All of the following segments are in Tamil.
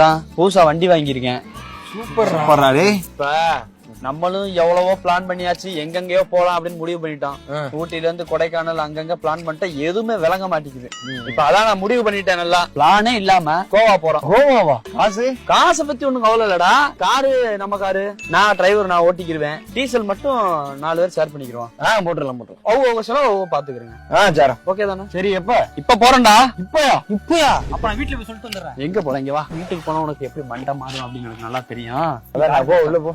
தான் புதுசா வண்டி வாங்கியிருக்கேன். சூப்பர்ரா. டேய். இப்ப நம்மளும் எவ்வளவோ பிளான் பண்ணியாச்சு எங்கெங்கயோ போலாம் அப்படின்னு முடிவு பண்ணிட்டோம். ஊட்டில இருந்து கொடைக்கானல் அங்கங்க பிளான் பண்ணிட்டா எதுவுமே விளங்க மாட்டேங்குது. இப்ப அதான் நான் முடிவு பண்ணிட்டேன் நல்லா. பிளானே இல்லாம கோவா போறோம். கோவாவா? காசு? காசை பத்தி ஒண்ணும் கவலை இல்லடா. காரு நம்ம காரு. நான் டிரைவர் நான் ஓட்டிக்கிருவேன். டீசல் மட்டும் நாலு பேர் ஷேர் பண்ணிக்கிறோம் ஆ போட்டுடலாம் போட்டுடலாம் அவங்க அவங்க செலவு அவங்க பாத்துக்கிறேங்க. ஆ சாரா ஓகே தானே? சரி எப்ப? இப்ப போறேன்டா. இப்பயா? இப்பயா? அப்ப நான் வீட்டுல போய் சொல்லிட்டு வந்துடுறேன். எங்க போறேன் இங்க வா. வீட்டுக்கு போனா உனக்கு எப்படி மண்டை மாறும் அப்படின்னு நல்லா தெரியும். அதான் போ உள்ள போ.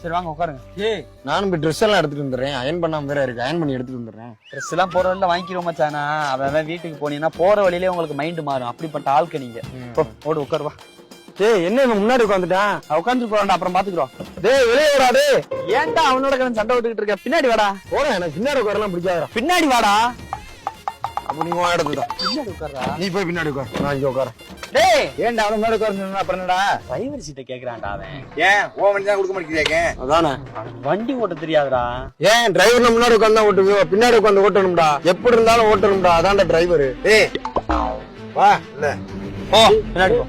சரி வாங்க உட்காருங்க. ஏய் நானும் போய் ட்ரெஸ் எல்லாம் எடுத்துட்டு வந்துடுறேன். அயன் பண்ணாம வேற இருக்கு. அயன் பண்ணி எடுத்துட்டு வந்துடுறேன். ட்ரெஸ் எல்லாம் போற வழியில வாங்கிக்கிறோம் மச்சானா. அவன் அவன் வீட்டுக்கு போனீங்கன்னா போற வழியிலே உங்களுக்கு மைண்ட் மாறும். அப்படிப்பட்ட ஆள்க்கு நீங்க. ஓடு உட்காரு வா. டேய் என்ன இவன் முன்னாடி உட்காந்துட்டான் உட்காந்து போறான்டா அப்புறம் பாத்துக்கிறோம். டேய் வெளியே வாடா டேய். ஏன்டா அவனோட கடன் சண்டை விட்டுக்கிட்டு இருக்க? பின்னாடி வாடா. போறேன் எனக்கு பின்னாடி உட்காரலாம் பிடிக்காதடா. பின்னாடி வாடா. அப்ப நீ உன் இடத்துல தான் பின்னாடி உட்கார்றா. நீ போய் பின்னாடி உட்கார். நான் இங்க உட்காரேன் டேய்! ஏன்டா அவன முன்னாடி உட்கார சொன்னா அப்புறம் என்னடா? டிரைவர் சீட்டை கேக்குறான்டா அவன். ஏன்? ஓ வண்டி தான் கொடுக்க மாட்டேங்கிறீங்க அதானே. வண்டி ஓட்ட தெரியாதுடா. ஏன்? டிரைவர் முன்னாடி உட்கார்ந்தா ஓட்டுவியோ? பின்னாடி உட்கார்ந்து ஓட்டணும்டா. எப்படி இருந்தாலும் ஓட்டணும்டா. அதான்டா டிரைவர் ஏய் வா இல்ல. போ. பின்னாடி போ.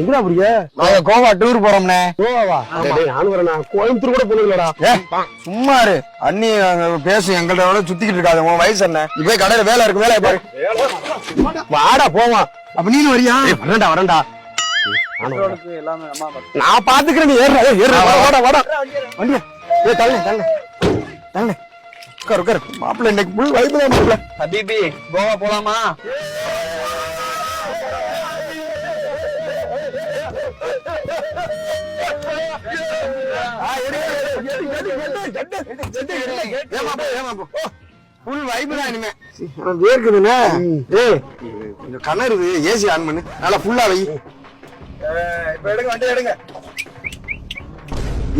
எங்கடா புரிய நாங்க கோவா டூர் போறோம்னே கோவாவா? டேய் நானும் வரேன் கோயம்புத்தூர் கூட போனதுலடா சும்மா இரு. அண்ணி அங்க பேசு. எங்கள்ட்ட சுத்திக்கிட்டு இருக்காது. உன் வயசு என்ன? போய் கடையில வேலை இருக்கு வேலையை பாரு. வாடா போவான் அப்ப நீ வரியா நம்ம பார்த்து- நான் பாத்துக்கிறேன் ஏய், ஏறுடா வாடா, வாடா வண்டியா ஏய் தள்ளு தள்ளு தள்ளு உட்கார் உட்கார் மாப்பிள்ளை இன்னைக்கு ஃபுல் வைப்பு தான் மாப்பிள்ளை ஹபீபி கோவா போலாமா ஃபுல் வைப்பு தான் இனிமே வேர்க்குதுண்ணே ஏய் கொஞ்சம் கண்ணருது ஏசி ஆன் பண்ணு. நல்லா ஃபுல்லா வை. இப்ப எடுங்க வண்டி எடுங்க.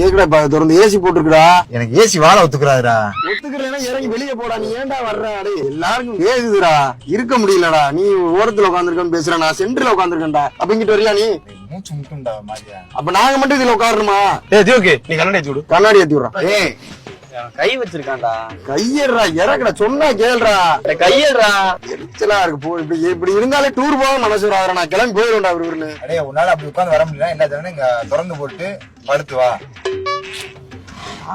ஏக்குடா இப்ப திறந்து ஏசி போட்டுருக்குடா. எனக்கு ஏசி வாழ ஒத்துக்குறாதுடா. ஒத்துக்கிறேன்னா இறங்கி வெளியே போடா. நீ ஏன்டா வர்ற? அடே எல்லாருக்கும் கேக்குதுடா. இருக்க முடியலடா. நீ ஓரத்துல உட்காந்துருக்கேன்னு பேசுற நான் சென்டர்ல உட்காந்துருக்கேன்டா அப்ப இங்கிட்டு வரியா நீ? மூச்சு முட்டும்டா மாதிரியா அப்ப நாங்க மட்டும் இதுல உட்காரணுமா? ஏய் தியோக்கு நீ கண்ணாடி ஏத்தி விடு. கண்ணாடி ஏத்தி விடுறான் ஏய் கை வச்சிருக்கான்டா. கையேறா இறக்குடா சொன்னா கேளுடா. கையேடுறா எரிச்சலா இருக்கு போ இப்படி இப்படி இருந்தாலே டூர் போக மனசு வராதுடா நான் கிளம்பி போயிடும்டா அவருன்னு அடே உன்னால அப்படி உட்கார்ந்து வர முடியல என்ன ஜனம் இங்க திறந்து போட்டு படுத்து வா.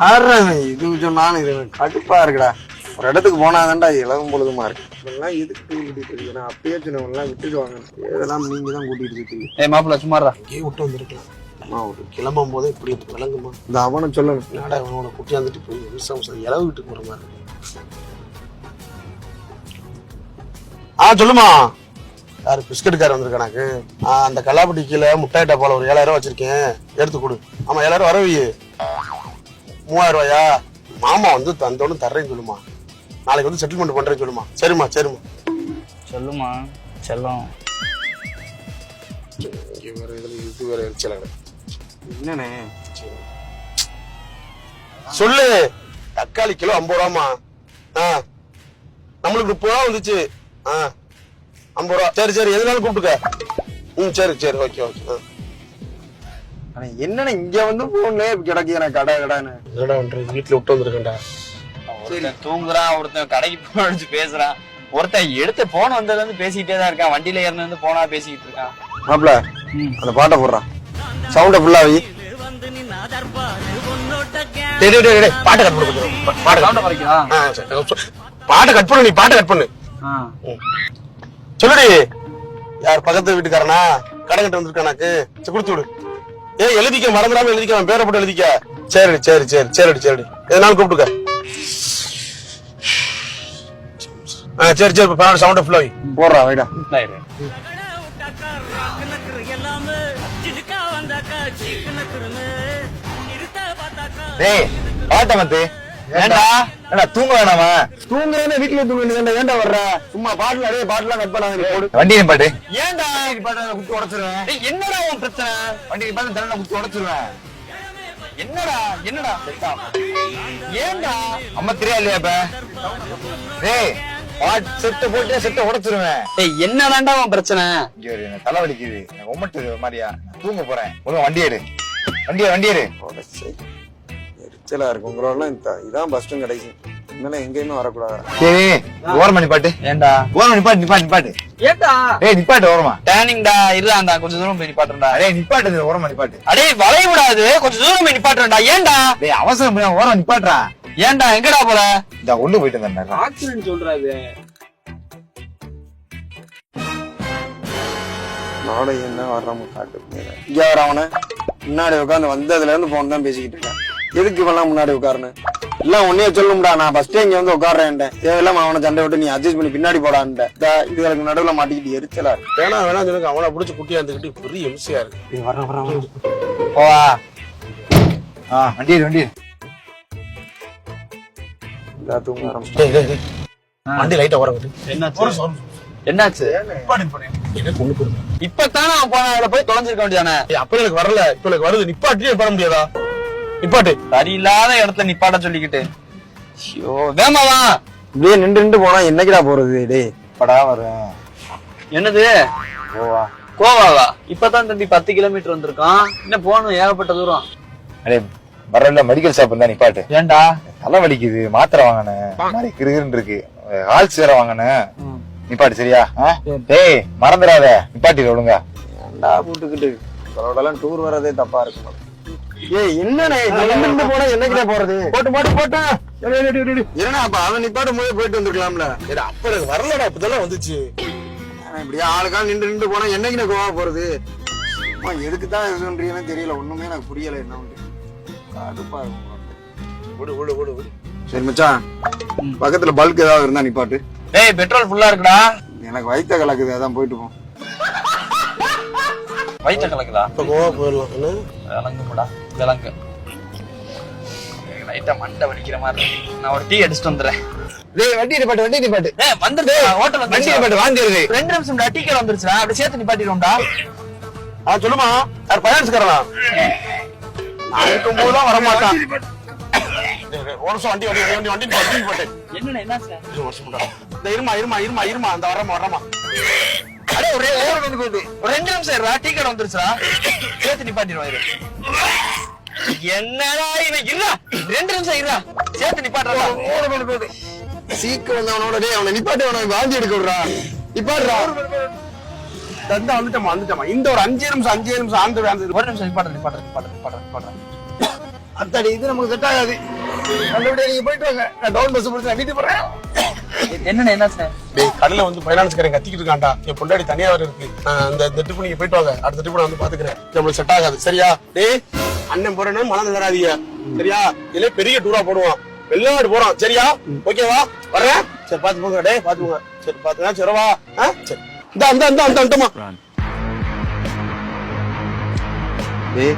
ஆடுறேன் இது சொன்னாலும் இது கடுப்பா இருக்குடா. ஒரு இடத்துக்கு போனாதான்டா இலவும் பொழுதுமா இருக்கு. இதெல்லாம் எதுக்கு டூர் கூட்டிட்டு இருக்கீங்க? அப்பயே சொன்னவங்கலாம் விட்டுட்டு வாங்க. இதெல்லாம் நீங்க தான் கூட்டிட்டு இருக்கீங்க. ஏய் மாப்பிள்ள சும்மாறா இங்கேயே விட்டு வந்திருக்கலாம். அம்மா ஒரு கிளம்பும் போதே இப்படி விளங்குமா? இந்த அவனை சொல்லணும் என்னடா அவனோட குட்டி வந்துட்டு போய் நிமிஷம் சரி இளவு விட்டு போற மாதிரி ஆ சொல்லுமா. யாரு பிஸ்கட்டுக்கார வந்திருக்கானாக்கு அந்த கல்லாப்பட்டி கீழே முட்டாய் டப்பால ஒரு ஏழாயிரம் வச்சிருக்கேன். எடுத்து கொடு. ஆமா ஏழாயிரம் வரவி மூவாயிரம் ரூபாயா? மாமா வந்து தந்தோன்னு தர்றேன்னு சொல்லுமா. நாளைக்கு வந்து செட்டில்மெண்ட் பண்றேன்னு சொல்லுமா. சரிம்மா சரிம்மா. சொல்லுமா செல்லம். இங்க வேற இதுல இது வேற எரிச்சலா கிடக்கு. என்னண்ணே? சொல்லு. தக்காளி கிலோ ஐம்பது ரூபாமா ஆ. நம்மளுக்கு முப்பது ரூபா வந்துச்சு. ஆ. ஐம்பது ரூபா. சரி சரி. எதுனாலும் கூப்பிட்டுக்க. ம் சரி சரி. Okay okay. ஆனா என்னண்ணே இங்க வந்து போனே கிடக்கு எனக்கு கடை கடைன்னு? என்னடா பண்றது? வீட்டுல விட்டு வந்திருக்கேன்டா. ஒருத்தன் தூங்குறான் ஒருத்தன் கடைக்கு போன அடிச்சு பேசுறான். ஒருத்தன் எடுத்து போன வந்ததுல இருந்து பேசிக்கிட்டே தான் இருக்கான். வண்டியில ஏறின வந்து போனா பேசிக்கிட்டு இருக்கான். அந்த பாட்டை போடுறான் சவுண்ட ஃபுல்லா வை. பாட்டை கட் பண்ணு. பாட்டை கட் பண்ணு. நீ பாட்டை கட் பண்ணு. சொல்லுடி. யார் பக்கத்து வீட்டுக்காரனா? கடை கட்டு வந்திருக்கானாக்கு கொடுத்து விடு. ஏய் எழுதிக்க மறந்துடாம எழுதிக்க பேரை போட்டு எழுதிக்க. சரி சரி சரி சரிடி சரிடி எதனாலும் கூப்பிட்டுக்க. ஆ சரி சரி பாடு சவுண்ட் ஃபுல்லா போடுறா வைடா. டேய் பாட்ட வந்து ஏன்டா என்னடா தூங்க வேணாமா தூங்குறேன்னு வீட்டுல தூங்க வேண்டியது ஏன்டா வர்ற? சும்மா பாட்டுல அடே பாட்டுலாம் கட் போடு. வண்டி பாட்டு ஏன்டா இது பாட்டு குத்தி உடச்சிருவேன் என்னடா உன் பிரச்சனை? வண்டி பார்த்து தரல குத்தி உடச்சிருவேன் என்னடா என்னடா? ஏன்டா அம்மா தெரியா இல்லையா இப்ப டேய் செட்டு போட்டு செட்டை உடைச்சிருவேன். ஏய் என்னதான்டா உன் பிரச்சனை? இங்க ஒரு எனக்கு தலை வலிக்குது. எனக்கு உமட்டு மாதிரியா? தூங்க போறேன். ஒழுங்கா வண்டி எடு. வண்டி வண்டி எடு. உடச்சி. எரிச்சலா இருக்கு உங்களோட இதான் பஸ்டும் கிடைக்கும் இனிமேல எங்கேயுமே வரக்கூடாது. சரி ஓரமா நிப்பாட்டு. ஏன்டா ஓரமா நிப்பாட்டு நிப்பாட்டு நிப்பாட்டு. ஏன்டா ஏய் நிப்பாட்டு ஓரமா. டேனிங்டா இருடாண்டா? கொஞ்சம் தூரம் போய் நிப்பாட்டுறா அடே நிப்பாட்டு ஓரமா நிப்பாட்டு. அடே வளைய விடாது கொஞ்சம் தூரம் போய் நிப்பாட்டுறா ஏன்டா டேய் அவசரம் ஓரமா நிப்பாட்டுறா. ஏன்டா எங்கடா போற? இந்த ஒண்ணு போயிட்டு வந்தேன் ஆக்சிடென்ட் சொல்றாது நாளை என்ன வர்றாம காட்டு இங்க வர அவன. முன்னாடி உட்காந்து வந்ததுல இருந்து போன் தான் பேசிக்கிட்டு இருக்கேன். எதுக்கு இவெல்லாம் முன்னாடி உட்காருன்னு? எல்லாம் உன்னைய சொல்லும்டா நான் ஃபர்ஸ்டே இங்க வந்து உட்கார்றேன் தேவையில்லாம அவனை சண்டை விட்டு நீ அட்ஜஸ்ட் பண்ணி பின்னாடி போடான்ட்ட. இதா, இதுகளுக்கு நடுவுல மாட்டிக்கிட்டு எரிச்சலா இருக்கு. வேணா வேணா சொல்லுங்க. அவனை பிடிச்சி குட்டியா இருந்துக்கிட்டு பெரிய எம்சியா இருக்கு. போவா. ஆ வண்டி வண்டி தூங்க. வண்டி லைட்டா விட்டு என்னாச்சு? என்னாச்சு? எனக்கு ஒண்ணு புரியுது இப்பதானே அவன் போன அதுல போய் தொலைஞ்சிருக்க வேண்டியதானே? அப்ப எனக்கு வரல. இப்ப எனக்கு வருது. நிப்பாட்டியே பண்ண முடியாதா? நிப்பாட்டு. சரியில்லாத இடத்துல நிப்பாட்ட சொல்லிக்கிட்டு. ஐயோ வேமாவா? இப்படியே நின்று நின்று போனா என்னைக்குடா போறது? டேய். படா வரும் என்னது? போவா கோவாவா? இப்பதான் தம்பி பத்து கிலோமீட்டர் வந்திருக்கான். இன்னும் போகணும் ஏகப்பட்ட தூரம். அடே வரல மெடிக்கல் ஷாப் இருந்தா நிப்பாட்டு. ஏன்டா தலை வலிக்குது மாத்திரை வாங்கினேன். மாதிரி கிருகிருன்னு இருக்கு. ஹால்ஸ் வேற வாங்கினேன். நிப்பாட்டு சரியா? டேய் மறந்துடாத. நிப்பாட்டி ஒழுங்கா. போட்டுக்கிட்டு? அவரோடலாம் டூர் வரதே தப்பா இருக்கும் ஏய் என்னண்ணே? நின்று போனா என்னைக்கிட்ட போறது? போட்டு போட்டு போட்டு. என்னடா அப்ப அவன் நிப்பாட்டும் போது போயிட்டு வந்துருக்கலாம்ல. அப்ப எனக்கு வரலடா இப்பதான் வந்துச்சு. இப்படியே ஆளுக்கா நின்று நின்று போனா என்னைக்கு கோவா போறது? எதுக்கு தான் இதுன்றீங்கன்னு தெரியல ஒண்ணுமே எனக்கு புரியல என்ன வந்து கடுப்பா இருக்கும் விடு விடு விடு விடு சரி மச்சான். பக்கத்துல பல்க் ஏதாவது இருந்தா நிப்பாட்டு டேய் பெட்ரோல் ஃபுல்லா இருக்குடா. எனக்கு வயித்த கலக்குது அதான் போயிட்டு போ. வயிற்ற கலக்குதா? இப்ப கோவா போயிடலாம் என்ன? விளங்கும்டா விளங்கு லைட்டா மண்டை வலிக்கிற மாதிரி. நான் ஒரு டீ அடிச்சுட்டு வந்துடுறேன். டேய் வண்டி நிப்பாட்டு வண்டி நிப்பாட்டு. ஏய் வந்துருச்சு ஹோட்டல் வண்டி நிப்பாட்டு வாந்திருது ரெண்டு நிமிஷம்டா டீ கடை வந்துருச்சுடா. அப்படி சேர்த்து நிப்பாட்டிடுவோம்டா. ஆ சொல்லுமா யார் பயான்ஸ்காரனா நான் இருக்கும்போது தான் வரமாட்டான் ஒரு வண்டி வண்டி வண்டி வண்டி வண்டி வண்டி. போட்டு என்னண்ணே என்ன சார்? ஒரு நிமிஷம் மட்டும். இந்த இருமா இருமா இருமா இருமா அந்த வரமா வரமா அடே ஒரே ரெண்டு நிமிஷம் இருடா டீ கடை வந்துருச்சுடா. சேர்த்து நிப்பாட்டிடுவோம் இரு. என்னடா இவன் இருடா. ரெண்டு நிமிஷம் இருடா. சேர்த்து நிப்பாட்டுறா. சீக்கிரம் வந்தவனோட டேய் அவனை நிப்பாட்டு அவனை வாந்தி எடுக்க விடுறா. நிப்பாட்டுறா. தந்தா வந்துட்டமா வந்துட்டமா. இந்த ஒரு அஞ்சு நிமிஷம் அஞ்சு நிமிஷம் ஆந்து ஒரு நிமிஷம். நிப்பாட்டு நிப்பாட்டு நிப்பாட்டு நிப்பாட்டு நிப்பாட்டு அத்தாடி இது நமக்கு செட் ஆகாது நல்லபடியா நீங்க போயிட்டு வாங்க நான் டவுன் பஸ் பிடிச்சி நான் வீட்டுக்கு போறேன் என்னண்ணே என்ன சார் டேய் கடையில வந்து பைனான்ஸ்காரன் கத்திக்கிட்டு இருக்கான்டா என் பொண்டாடி தனியா வேற இருக்கு நான் அந்த இந்த ட்ரிப் நீங்க போயிட்டு வாங்க அடுத்த ட்ரிப் நான் வந்து பாத்துக்கிறேன் நம்மளுக்கு செட் ஆகாது சரியா டேய் அண்ணன் போறேன்னு மனம் தராதீங்க சரியா இதுல பெரிய டூரா போடுவான் வெளிநாடு போறோம் சரியா ஓகேவா வர்றேன் சரி பாத்து போங்க டேய் பாத்து போங்க சரி பாத்துங்க சரிவா? சரி இந்த அந்த அந்த அந்த அந்தமா டேய்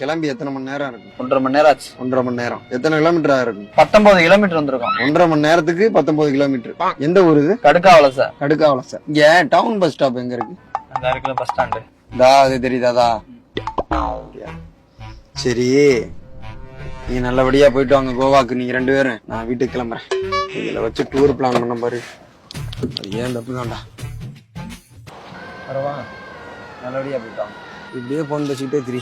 கிளம்பி எத்தனை மணி நேரம் இருக்கும் ஒன்றரை மணி நேரம் ஆச்சு. ஒன்றரை மணி நேரம். எத்தனை கிலோமீட்டரா இருக்கும் பத்தொன்பது கிலோமீட்டர் வந்திருக்கோம். ஒன்றரை மணி நேரத்துக்கு பத்தொன்பது கிலோமீட்டர் எந்த ஊர் இது? கடுக்காவல சார். கடுக்காவலம் சார். இங்க டவுன் பஸ் ஸ்டாப் எங்க இருக்கு? அங்க இருக்குல்ல பஸ் ஸ்டாண்டு தா அது தெரியுதாதா சரி. நீங்க நல்லபடியா போயிட்டு வாங்க கோவாக்கு. நீங்க ரெண்டு பேரும். நான் வீட்டுக்கு கிளம்புறேன். இதுல வச்சு டூர் பிளான் பண்ண பாரு. அது ஏன் தப்பு தான்டா? பரவா நல்லபடியா போயிட்டு வாங்க. இப்படியே போன் பேசிக்கிட்டே திரி.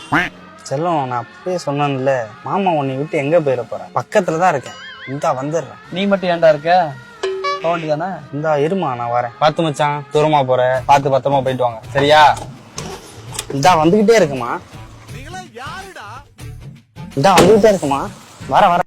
செல்லம் நான் அப்பயே சொன்னேன்ல மாமா உன்னை விட்டு எங்க போயிட போறேன் பக்கத்துல தான் இருக்கேன். இந்தா வந்துடுறேன். நீ மட்டும் ஏன்டா இருக்க? போக வேண்டியதானே? இந்தா இருமா நான் வரேன். பார்த்து மச்சான் தூரமா போற. பார்த்து பத்திரமா போயிட்டு வாங்க. சரியா? இந்தா வந்துகிட்டே இருக்குமா? இந்தா வந்துகிட்டே இருக்குமா? வர வர.